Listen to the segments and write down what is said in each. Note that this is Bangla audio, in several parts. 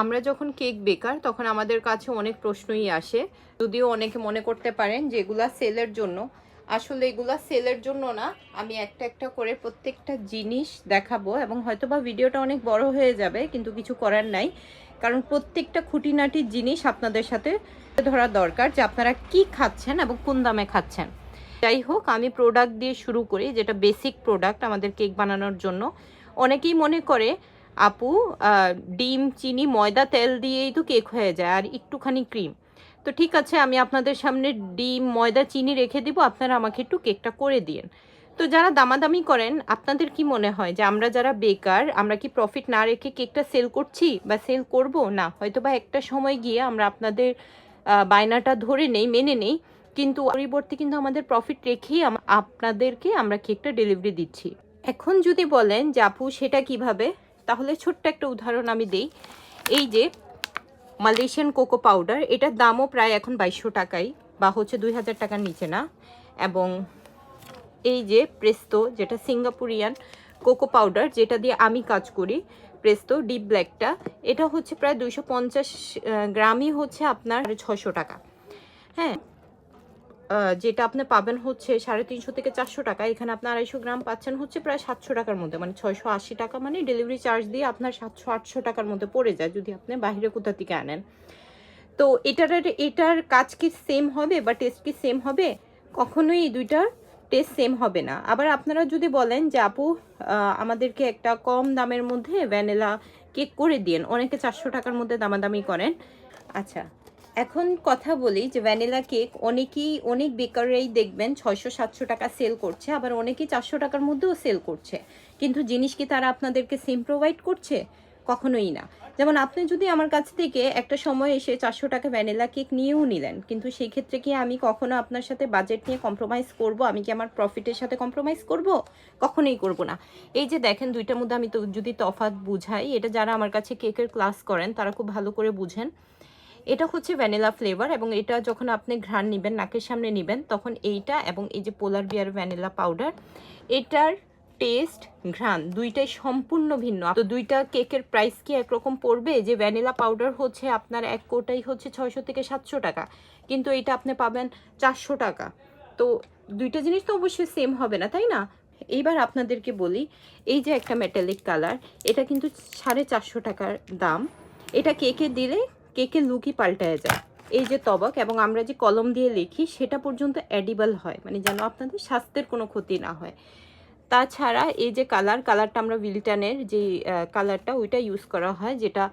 আমরা যখন কেক বেকার, তখন আমাদের কাছে অনেক প্রশ্নই আসে। যদিও অনেকে মনে করতে পারেন যে এগুলা সেলের জন্য। আসলে এগুলা সেলের জন্য না, আমি একটা একটা করে প্রত্যেকটা জিনিস দেখাবো এবং হয়তোবা ভিডিওটা অনেক বড় হয়ে যাবে, কিন্তু কিছু করার নাই। কারণ প্রত্যেকটা খুঁটিনাটি জিনিস আপনাদের সাথে ধরা দরকার যে আপনারা কি খাচ্ছেন এবং কোন দামে খাচ্ছেন। যাই হোক, আমি প্রোডাক্ট দিয়ে শুরু করি, যেটা বেসিক প্রোডাক্ট আমাদের কেক বানানোর জন্য। অনেকেই মনে করে আপু ডিম, চিনি, ময়দা, তেল দিয়েই তো কেক হয়ে যায়, আর একটুখানি ক্রিম। তো ঠিক আছে, আমি আপনাদের সামনে ডিম, ময়দা, চিনি রেখে দিব, আপনারা আমাকে একটু কেকটা করে দিন তো যারা দামাদামি করেন, আপনাদের কি মনে হয় যে আমরা যারা বেকার, আমরা কি প্রফিট না রেখে কেকটা সেল করছি বা সেল করব? না হয়তো বা একটা সময় গিয়ে আমরা আপনাদের বায়নাটা ধরে নেই, মেনে নেই, কিন্তু পরিবর্তে কিন্তু আমাদের প্রফিট রেখেই আপনাদেরকে আমরা কেকটা ডেলিভারি দিচ্ছি। এখন যদি বলেন যে আপু, সেটা কীভাবে? তাহলে ছোট্ট একটা উদাহরণ আমি দেই। এই যে মালয়েশিয়ান কোকো পাউডার এটার দামও প্রায় এখন বাইশশো টাকাই বা হচ্ছে দুই হাজার টাকার নিচে না। এবং এই যে প্রেস্তো যেটা সিঙ্গাপুরিয়ান কোকো পাউডার যেটা দিয়ে আমি কাজ করি প্রেস্তো ডিপ ব্ল্যাকটা এটা হচ্ছে প্রায় দুইশো পঞ্চাশ গ্রামই হচ্ছে আপনার ছশো টাকা। হ্যাঁ যেটা আপনি পাবেন হচ্ছে সাড়ে তিনশো থেকে চারশো টাকা। এখানে আপনার আড়াইশো গ্রাম পাচ্ছেন হচ্ছে প্রায় সাতশো টাকার মধ্যে। মানে ছয়শো আশি টাকা মানে ডেলিভারি চার্জ দিয়ে আপনার সাতশো, আটশো টাকার মধ্যে পড়ে যায় যদি আপনি বাইরে কোথা থেকে আনেন। তো এটার এটার কাজ কি সেম হবে বা টেস্ট কি সেম হবে? কখনোই এই দুইটার টেস্ট সেম হবে না। আবার আপনারা যদি বলেন যে, আপু আমাদেরকে একটা কম দামের মধ্যে ভ্যানিলা কেক করে দিন অনেকে চারশো টাকার মধ্যে দামাদামি করেন। আচ্ছা এখন কথা বলি যে ভ্যানিলা কেক অনেকেই, অনেক বেকাররাই দেখবেন ছয়শো, সাতশো টাকা সেল করছে, আবার অনেকেই চারশো টাকার মধ্যেও সেল করছে। কিন্তু জিনিস কি তারা আপনাদেরকে সেম প্রোভাইড করছে? কখনোই না। যেমন আপনি যদি আমার কাছ থেকে একটা সময় এসে চারশো টাকা ভ্যানিলা কেক নিয়েও নিলেন, কিন্তু সেই ক্ষেত্রে কি আমি কখনো আপনার সাথে বাজেট নিয়ে কম্প্রোমাইজ করব? আমি কি আমার প্রফিটের সাথে কম্প্রোমাইজ করব? কখনোই করব না। এই যে দেখেন, দুইটার মধ্যে আমি তো যদি তফাৎ বুঝাই, এটা যারা আমার কাছে কেকের ক্লাস করেন, তারা খুব ভালো করে বুঝেন। এটা হচ্ছে ভ্যানিলা ফ্লেভার এবং এটা যখন আপনি ঘ্রাণ নেবেন, নাকের সামনে নেবেন, তখন এইটা এবং এই যে পোলার বিয়ার ভ্যানিলা পাউডার এটার টেস্ট ঘ্রাণ, দুইটাই সম্পূর্ণ ভিন্ন। তো দুইটা কেকের প্রাইস কি একরকম পড়বে? যে ভ্যানিলা পাউডার হচ্ছে আপনার এক কোটাই হচ্ছে ছয়শো থেকে সাতশো টাকা, কিন্তু এটা আপনি পাবেন চারশো টাকা। তো দুইটা জিনিস তো অবশ্যই সেম হবে না, তাই না? এইবার আপনাদেরকে বলি, এই যে একটা মেটালিক কালার এটা কিন্তু সাড়ে চারশো টাকার দাম। এটা কেকে দিলে কেকের লুকই পাল্টায় যায়। এই যে তবক এবং আমরা যে কলম দিয়ে লিখি, সেটা পর্যন্ত অ্যাডিবল হয় মানে যেন আপনাদের স্বাস্থ্যের কোনো ক্ষতি না হয়। তাছাড়া এই যে কালার কালারটা আমরা উইলটানের যে কালারটা ওইটা ইউজ করা হয়, যেটা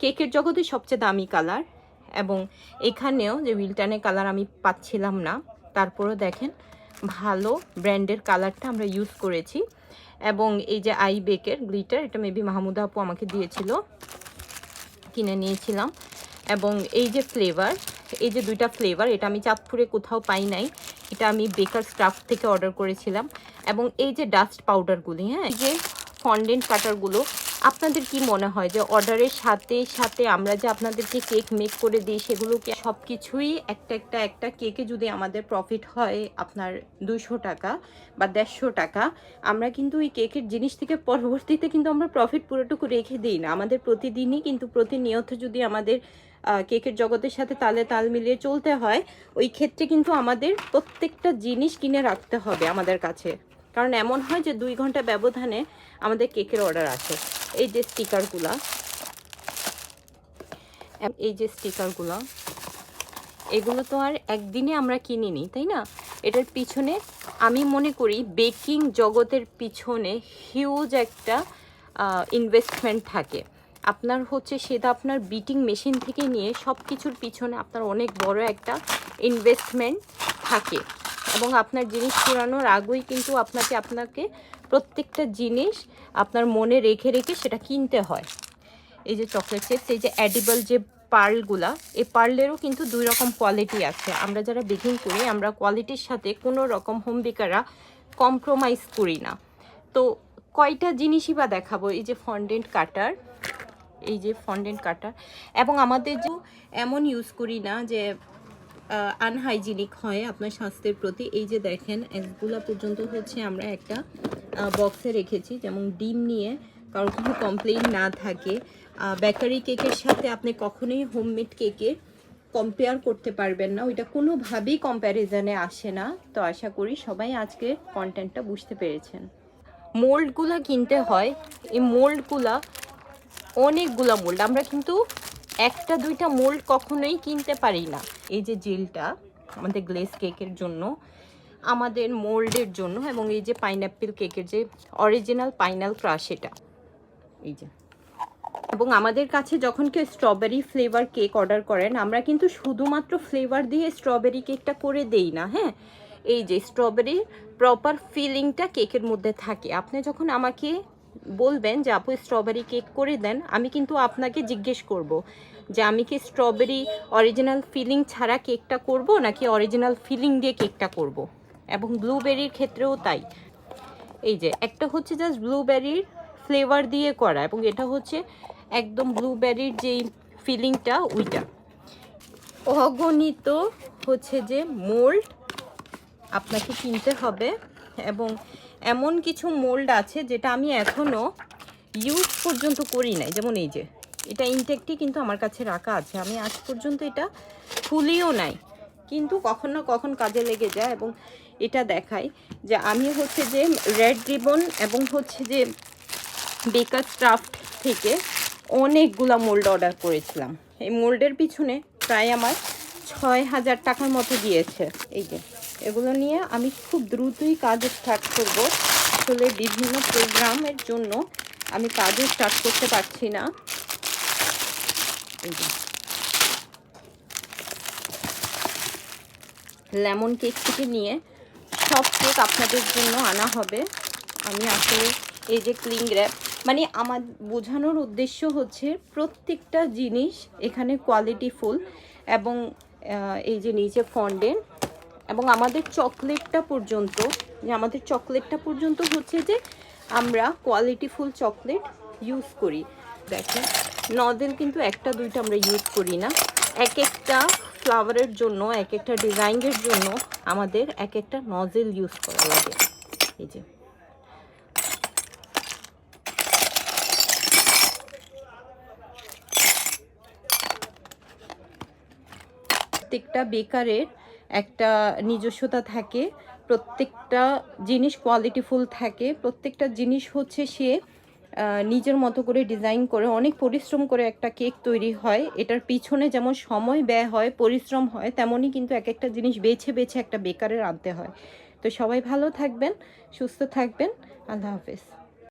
কেকের জগতে সবচেয়ে দামি কালার এবং এখানেও যে উইলটানের কালার আমি পাচ্ছিলাম না, তারপরেও দেখেন ভালো ব্র্যান্ডের কালারটা আমরা ইউজ করেছি। এবং এই যে আই বেকের গ্লিটার এটা মেবি মাহমুদা আপু আমাকে দিয়েছিল। কিনে নিয়েছিলাম। এবং এই যে ফ্লেভার এই যে দুইটা ফ্লেভার এটা আমি চাঁদপুরে কোথাও পাই নাই, এটা আমি বেকার স্টাফ থেকে অর্ডার করেছিলাম। এবং এই যে ডাস্ট পাউডারগুলি হ্যাঁ যে ফন্ডেন্ট কাটারগুলো আপনাদের কি মনে হয় যে অর্ডারের সাথে সাথে আমরা যে আপনাদেরকে কেক মেক করে দিই, সেগুলোকে সব কিছুই একটা একটা একটা কেকে যদি আমাদের প্রফিট হয় আপনার দুশো টাকা বা দেড়শো টাকা, আমরা কিন্তু ওই কেকের জিনিস থেকে পরবর্তীতে কিন্তু আমরা প্রফিট পুরোটুকু রেখে দিই না। আমাদের প্রতিদিনই কিন্তু প্রতিনিয়ত যদি আমাদের কেকের জগতের সাথে তালে তাল মিলিয়ে চলতে হয়, ওই ক্ষেত্রে কিন্তু আমাদের প্রত্যেকটা জিনিস কিনে রাখতে হবে আমাদের কাছে। কারণ এমন হয় যে দুই ঘণ্টা ব্যবধানে আমাদের কেকের অর্ডার আসে। এই যে স্টিকারগুলা। এই যে স্টিকারগুলো। এগুলো তো আর একদিনে আমরা কিনিনি, তাই না? এটার পিছনে আমি মনে করি বেকিং জগতের পিছনে হিউজ একটা ইনভেস্টমেন্ট থাকে। আপনার হচ্ছে সেটা আপনার বিটিং মেশিন থেকে নিয়ে সব কিছুর পিছনে আপনার অনেক বড় একটা ইনভেস্টমেন্ট থাকে। এবং আপনার জিনিস পুরানোর আগেই কিন্তু আপনাকে আপনাকে প্রত্যেকটা জিনিস আপনার মনে রেখে রেখে সেটা কিনতে হয়। এই যে চকলেট চিপস এই যে অ্যাডিবল যে পার্লগুলা, এই পার্লেরও কিন্তু দুই রকম কোয়ালিটি আছে। আমরা যারা বেকিং করি, আমরা কোয়ালিটির সাথে কোনো রকম হোম বেকাররা কম্প্রোমাইজ করি না। তো কয়টা জিনিসই বা দেখাবো, এই যে ফন্ডেন্ট কাটার এই যে ফন্ডেন্ট কাটার এবং আমাদের যে এমন ইউজ করি না যে আনহাইজিনিক হয় আপনার স্বাস্থ্যের প্রতি। এই যে দেখেন, একগুলা পর্যন্ত হচ্ছে আমরা একটা বক্সে রেখেছি। যেমন ডিম নিয়ে কারোর কোনো কমপ্লেন না থাকে। বেকারি কেকের সাথে আপনি কখনোই হোমমেড কেকের কম্পেয়ার করতে পারবেন না। ওইটা কোনোভাবেই কম্প্যারিজনে আসে না। তো আশা করি সবাই আজকে কন্টেন্টটা বুঝতে পেরেছেন। মোল্ডগুলা কিনতে হয়। এই মোল্ডগুলা অনেকগুলা মোল্ড আমরা কিন্তু একটা, দুইটা মোল্ড কখনোই কিনতে পারি না। এই যে জেলটা আমাদের গ্লেস কেকের জন্য আমাদের মোল্ডের জন্য এবং এই যে পাইনঅ্যাপেল কেকের যে অরিজিনাল পাইনাল ক্রাশ এটা। এই যে। এবং আমাদের কাছে যখন কেউ স্ট্রবেরি ফ্লেভার কেক অর্ডার করেন, আমরা কিন্তু শুধুমাত্র ফ্লেভার দিয়ে স্ট্রবেরি কেকটা করে দেই না হ্যাঁ? এই যে স্ট্রবেরির প্রপার ফিলিংটা কেকের মধ্যে থাকে। আপনি যখন আমাকে বলবেন যে, আপু, স্ট্রবেরি কেক করে দেন, আমি কিন্তু আপনাকে জিজ্ঞেস করব যে, আমি কি স্ট্রবেরি অরিজিনাল ফিলিং ছাড়া কেকটা করব নাকি অরিজিনাল ফিলিং দিয়ে কেকটা করব? এবং ব্লুবেরির ক্ষেত্রেও তাই। এই যে, একটা হচ্ছে জাস্ট ব্লুবেরির ফ্লেভার দিয়ে করা এবং এটা হচ্ছে একদম ব্লুবেরির যেই ফিলিংটা ওইটা। অগণিত হচ্ছে যে মোল্ড আপনাকে কিনতে হবে এবং এমন কিছু মোল্ড আছে যেটা আমি এখনও ইউজ পর্যন্ত করি নাই। যেমন এই যে, এটা ইনটেকটি কিন্তু আমার কাছে রাখা আছে। আমি আজ পর্যন্ত এটা খুলিও নাই। কিন্তু কখন না কখন কাজে লেগে যায় এবং এটা দেখাই যে আমি হচ্ছে যে রেড রিবন এবং হচ্ছে যে বেকার ক্রাফট থেকে অনেকগুলা মোল্ড অর্ডার করেছিলাম। এই মোল্ডের পিছনে প্রায় আমার ছয় হাজার টাকার মতো দিয়েছে। এই যে, এগুলো নিয়ে আমি খুব দ্রুতই কাজ স্টার্ট করব। আসলে বিভিন্ন প্রোগ্রামের জন্য আমি কাজও স্টার্ট করতে পারছি না। এই যে। লেমন কেক থেকে নিয়ে সব কেক আপনাদের জন্য আনা হবে। আমি আসলে এই যে ক্লিং র্যাপ মানে আমার বোঝানোর উদ্দেশ্য হচ্ছে প্রত্যেকটা জিনিস এখানে কোয়ালিটি ফুল এবং এই যে নিচে ফন্ডেন্ট এবং আমাদের চকলেটটা পর্যন্ত, যে আমাদের চকলেটটা পর্যন্ত হচ্ছে যে আমরা কোয়ালিটি ফুল চকলেট ইউজ করি। দেখেন নদেল কিন্তু একটা দুইটা আমরা ইউজ করি না। এক একটা ফ্লাওয়ারের জন্য এক একটা ডিজাইনের জন্য আমাদের এক একটা নজেল ইউজ করা লাগে। এই যে। প্রত্যেকটা বেকারের একটা নিজস্বতা থাকে, প্রত্যেকটা জিনিস কোয়ালিটিফুল থাকে, প্রত্যেকটা জিনিস হচ্ছে সে নিজের মতো করে ডিজাইন করে অনেক পরিশ্রম করে একটা কেক তৈরি হয়। এটার পিছনে যেমন সময় ব্যয় হয়, পরিশ্রম হয়, তেমনই কিন্তু এক একটা জিনিস বেছে বেছে একটা বেকারের আনতে হয়। তো সবাই ভালো থাকবেন, সুস্থ থাকবেন। আল্লাহ হাফেজ।